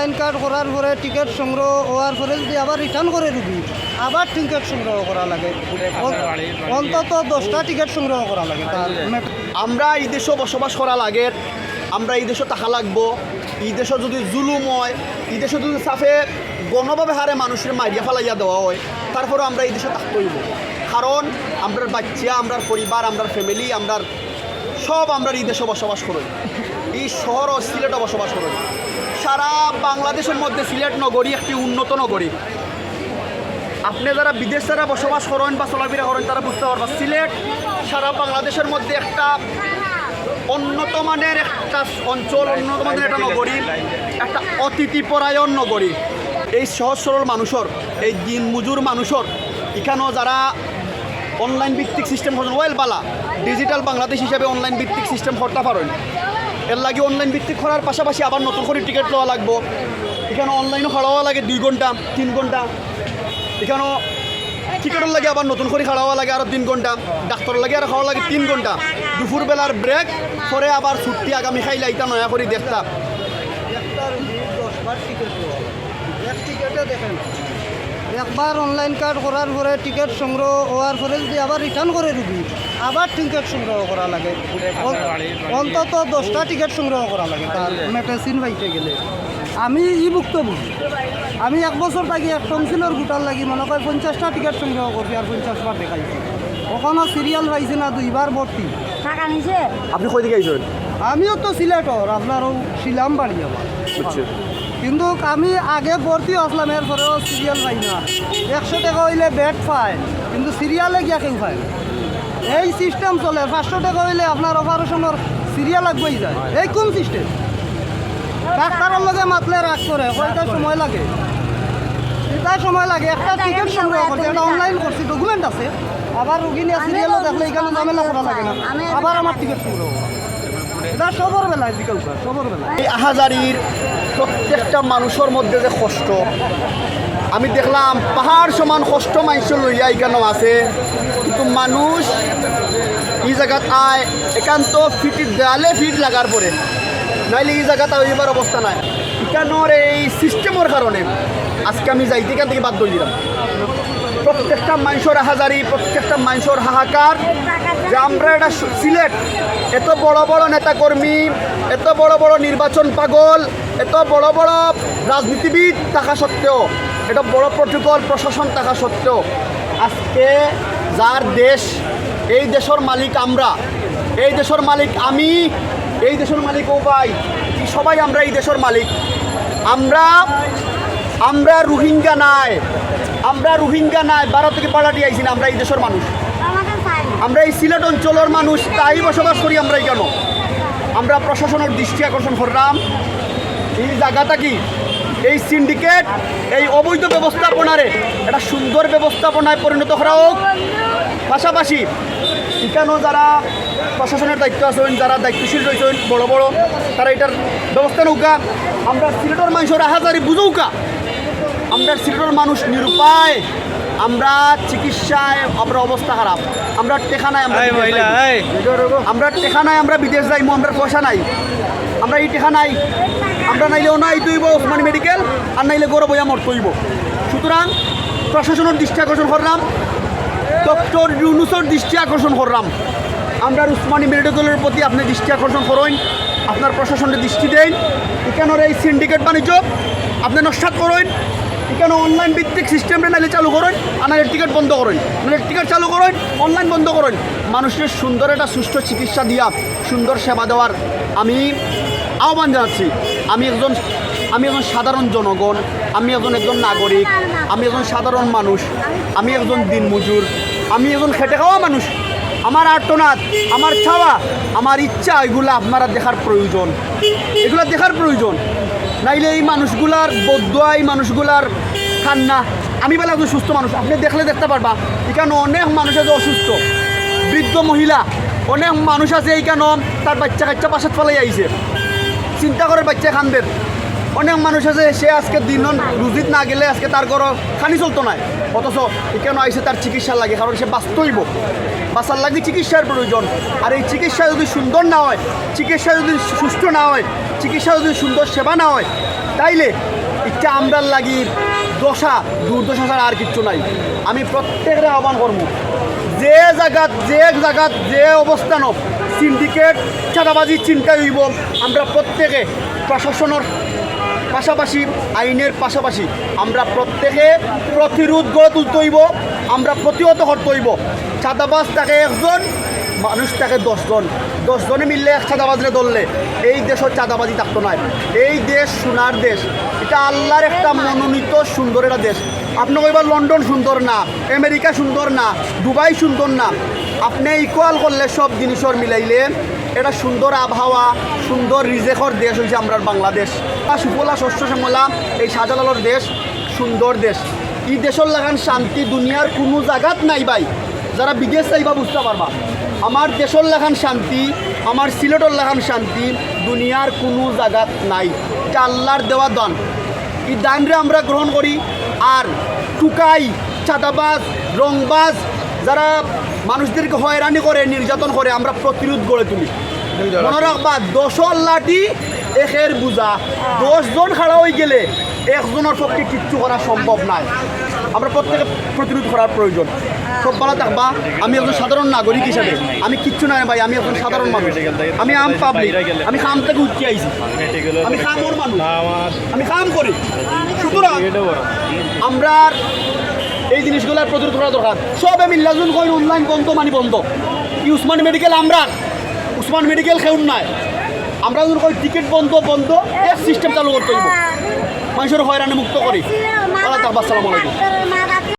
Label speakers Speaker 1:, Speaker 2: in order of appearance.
Speaker 1: Online card করার পরে ticket সংগ্রহ হওয়ার পরে যদি আবার রিটার্ন করে রুগী আবার টিকিট সংগ্রহ করা লাগে। অন্তত দশটা টিকিট সংগ্রহ করা লাগে
Speaker 2: আমরা এই দেশে বসবাস করা লাগে, আমরা এই দেশে টাকা লাগবো। এই দেশে যদি জুলুম হয়, এই দেশে যদি সাফে গণভাবে হারে মানুষের মারিয়া ফালাইয়া দেওয়া হয় তারপরে আমরা এই দেশে থাকতে হইব। কারণ, আমরার বাচ্চা, আমরার পরিবার, আমরার ফ্যামিলি আমরার সব আমরা এই দেশে বসবাস করি। এই শহর ও সিলেটে বসবাস করি। সারা বাংলাদেশের মধ্যে সিলেট নগরী একটি উন্নত নগরী। আপনি যারা বিদেশ যারা বসবাস করেন বা চলাফেরা করেন, তারা বুঝতে পারবেন সিলেট সারা বাংলাদেশের মধ্যে একটা উন্নত মানের একটা অঞ্চল উন্নত মানের একটা নগরী, একটা অতিথিপরায়ণ নগরী। এই সহজ সরল মানুষের, এই দিন মজুর মানুষের, এখানেও যারা অনলাইন ভিত্তিক সিস্টেম করছেন ওয়েল বালা ডিজিটাল বাংলাদেশ হিসেবে অনলাইন ভিত্তিক সিস্টেম করতে পারেন এর লাগে অনলাইন ভিত্তিক করার পাশাপাশি আবার নতুন করে টিকিট লওয়া লাগবো। এখানে অনলাইনও খাওয়া লাগে দুই ঘণ্টা, তিন ঘণ্টা। এখানেও টিকিটের লাগে আবার নতুন করে খাওয়া লাগে আরও তিন ঘণ্টা। ডাক্তারের লাগে আর খাওয়া লাগে তিন ঘণ্টা। দুপুরবেলার ব্রেক পরে আবার ছুটি আগামী খাইলে এটা নয়া করে দেখতাম।
Speaker 1: দেখেন একবার অনলাইন কার্ড করার পরে টিকিট সংগ্রহ হওয়ার পরে যদি আবার রিটার্ন করে রুগী আবার টিকিট সংগ্রহ করা লাগে। অন্তত দশটা টিকিট সংগ্রহ করা লাগে তার মেডিসিন পাইতে গেলে। আমি ই ভুক্তভোগী আমি এক বছর থাকি এক টনসিলর গোটার লাগি মনে হয় পঞ্চাশটা টিকিট সংগ্রহ করছি আর পঞ্চাশবার দেখাইছি। ওখানে সিরিয়াল পাইছি না দুইবার ভর্তি।
Speaker 2: আপনি কই দিকে আইছেন?
Speaker 1: আমিও তো সিলেটর আপনারও শিলাম বাড়ি আমার কিন্তু আমি আগে ভর্তি আসলাম এরপরেও সিরিয়াল পাই না। একশো টাকা হইলে বেড পায়, কিন্তু সিরিয়ালে গিয়া কেউ পায়। এই সিস্টেম চলে, পাঁচশো টাকা হইলে আপনার অপারেশনের সিরিয়াল আগবাই যায়। এই কোন সিস্টেম ডাক্তারের লগে মাতলে রাগ করে কয়টা সময় লাগে। এটা সময় লাগে, একটা টিকিট সংগ্রহ করছি একটা অনলাইন করছি ডকুমেন্ট আছে। আবার রুগী নিয়ে সিরিয়ালও দেখলে এখানে ঝামেলা করা লাগে না। আবার আমার টিকিট সংগ্রহ করা। এটা বেলায় বিকেল সবর বেলায়
Speaker 2: এই আহাজারির প্রত্যেকটা মানুষের মধ্যে যে কষ্ট আমি দেখলাম পাহাড় সমান কষ্ট মানুষ লইয়া এখানে আছে? কিন্তু মানুষ এই জায়গাত আয় একান্ত ফিট দেয়ালে ফিট লাগার পরে নাইলে এই জায়গাতে হইবার অবস্থা নাই। এখানোর এই সিস্টেমের কারণে আজকে আমি যাইতে এখান থেকে বাদ দিলাম। প্রত্যেকটা মানুষের হাজারি, প্রত্যেকটা মানুষের হাহাকার। যে আমরা এটা সিলেট, এত বড় বড় নেতাকর্মী, এত বড় বড় নির্বাচন পাগল, এত বড় বড় রাজনীতিবিদ থাকা সত্ত্বেও, এটা বড় প্রটোকল প্রশাসন থাকা সত্ত্বেও, আজকে যার দেশ, এই দেশের মালিক আমরা, এই দেশের মালিক আমি, এই দেশের মালিক ও ভাই সবাই আমরা এই দেশের মালিক? আমরা আমরা রোহিঙ্গা নাই। আমরা রোহিঙ্গা নাই ভারত থেকে পাড়াটি আইছি না আমরা এই দেশের মানুষ। আমরা এই সিলেট অঞ্চলের মানুষ তাই বসবাস করি আমরা এই কেন আমরা প্রশাসনের দৃষ্টি আকর্ষণ করলাম। এই জায়গাটা কি? এই সিন্ডিকেট এই অবৈধ ব্যবস্থাপনারে একটা সুন্দর ব্যবস্থাপনায় পরিণত করা হোক। পাশাপাশি এখানেও যারা প্রশাসনের দায়িত্ব আছেন যারা দায়িত্বশীল রয়েছেন বড় বড় তারা এটার ব্যবস্থা নৌকা আমরা সিলেটের মানুষের আহাজারি বুঝৌকা আমরা সিলেটের মানুষ নিরুপায় আমরা চিকিৎসায় আমরা অবস্থা খারাপ আমরা টেকা নাই আমরা আমরা টেকা নাই আমরা বিদেশ যাইমু আমরা পয়সা নাই। আমরা এই টেকা নাই আমরা নাইলে নাই তুইব ওসমানী মেডিকেল আর নাইলে গৌরব বইয়া মর তৈব সুতরাং প্রশাসনের দৃষ্টি আকর্ষণ করলাম ডক্টর ইউনুসের দৃষ্টি আকর্ষণ করলাম। আমরা উসমানী মেডিকেলের প্রতি আপনি দৃষ্টি আকর্ষণ করেন আপনার প্রশাসনের দৃষ্টি দেন। এখানের এই সিন্ডিকেট বাণিজ্য আপনি নস্বাত করেন এখানে অনলাইন ভিত্তিক সিস্টেমটা নাইলে চালু করেন নাইলে টিকিট বন্ধ করেন? নাইলে টিকিট চালু করেন অনলাইন বন্ধ করেন। মানুষের সুন্দর একটা সুষ্ঠু চিকিৎসা দিয়া সুন্দর সেবা দেওয়ার আমি আহ্বান জানাচ্ছি। আমি একজন আমি একজন সাধারণ জনগণ, আমি একজন একজন নাগরিক, আমি একজন সাধারণ মানুষ, আমি একজন দিনমজুর, আমি একজন খেটে খাওয়া মানুষ। আমার আর্তনাদ, আমার চাওয়া, আমার ইচ্ছা, এগুলো আপনারা দেখার প্রয়োজন। এগুলো দেখার প্রয়োজন। নাইলে এই মানুষগুলার বদুয়া, এই মানুষগুলার কান্না। আমি বলে একজন সুস্থ মানুষ, আপনি দেখলে দেখতে পারবা, এখানে অনেক মানুষ আছে অসুস্থ। বৃদ্ধ মহিলা, অনেক মানুষ আছে এইখানে তার বাচ্চা কাচ্চা পাশে ফলাই আইছে। চিন্তা করে বাচ্চা খানদের। অনেক মানুষ আছে, সে আজকে দিন রুজিত না গেলে আজকে তার ঘর খানি চলতো না অথচ কেন আইসে তার চিকিৎসা লাগে? কারণ সে বাস্তইব বাঁচার লাগে চিকিৎসার প্রয়োজন। আর এই চিকিৎসা যদি সুন্দর না হয়, চিকিৎসা যদি সুস্থ না হয়, চিকিৎসা যদি সুন্দর সেবা না হয়, তাইলে ইচ্ছা আমরার লাগি দশা, দুর্দশা ছাড়া আর কিচ্ছু নাই। আমি প্রত্যেকের আহ্বান করব, যে জায়গাত যে জায়গাত যে অবস্থান সিন্ডিকেট চাঁদাবাজি চিন্তা হইব, আমরা প্রত্যেকে প্রশাসনের পাশাপাশি আইনের পাশাপাশি আমরা প্রত্যেকে প্রতিরোধ গড়ে তুলতে হইব, আমরা প্রতিহত করতে হইব। চাঁদাবাজ তাকে একজন, মানুষ তাকে দশজন। দশজনে মিললে এক চাঁদাবাজরে ধরলে। এই দেশের চাঁদাবাজি থাকতো নয় এই দেশ সোনার দেশ। এটা আল্লাহর একটা মনোনীত সুন্দর একটা দেশ। আপনি কইবার লন্ডন সুন্দর না, আমেরিকা সুন্দর না, দুবাই সুন্দর না। আপনি ইকুয়াল করলে সব জিনিসর মিলাইলে এটা সুন্দর আবহাওয়া, সুন্দর রিজেকর দেশ হয়েছে আমরা বাংলাদেশ। সুফলা, শস্য, শ্যামলা, এই শাহজালালর দেশ, সুন্দর দেশ। এই দেশের লাগান শান্তি, দুনিয়ার কোনো জায়গাত নাই ভাই। যারা বিদেশ চাইবা বুঝতে পারবা। আমার দেশের লাগান শান্তি, আমার সিলেটর লাগান শান্তি, দুনিয়ার কোনো জায়গাত নাই। এটা আল্লাহর দেওয়া দান। এই দানরে আমরা গ্রহণ করি। আর টুকাই, চাঁদাবাজ, রংবাজ, যারা মানুষদেরকে হয়রানি করে নির্যাতন করে আমরা প্রতিরোধ গড়ে তুলি। মনে রাখবা দশর লাঠি একের বুঝা দশজন খাড়া হয়ে গেলে একজনের পক্ষে কিচ্ছু করা সম্ভব নয় আমরা প্রত্যেকে প্রতিরোধ করার প্রয়োজন। সব ভালো থাকবা আমি একজন সাধারণ নাগরিক হিসাবে আমি কিচ্ছু নাই ভাই আমি একজন সাধারণ মানুষ। আমি আম পাবলিক আমি খাম থেকে উঠতে আইছি। আমি খামর মানুষ। আমি কাম করি। সুতরাং আমরা এই জিনিসগুলো প্রচুর করা দরকার। সবে মিল্লাজুন কইন অনলাইন বন্ধ, মানি বন্ধ। ই উসমান মেডিকেল আমরা উসমান মেডিকেল খেউন নাই। আমরা যখন কই টিকিট বন্ধ বন্ধ এক সিস্টেম চালু করতে হইব। মানুষের হয়রানি মুক্ত করি। আল্লাহ তাকবা আসসালামু আলাইকুম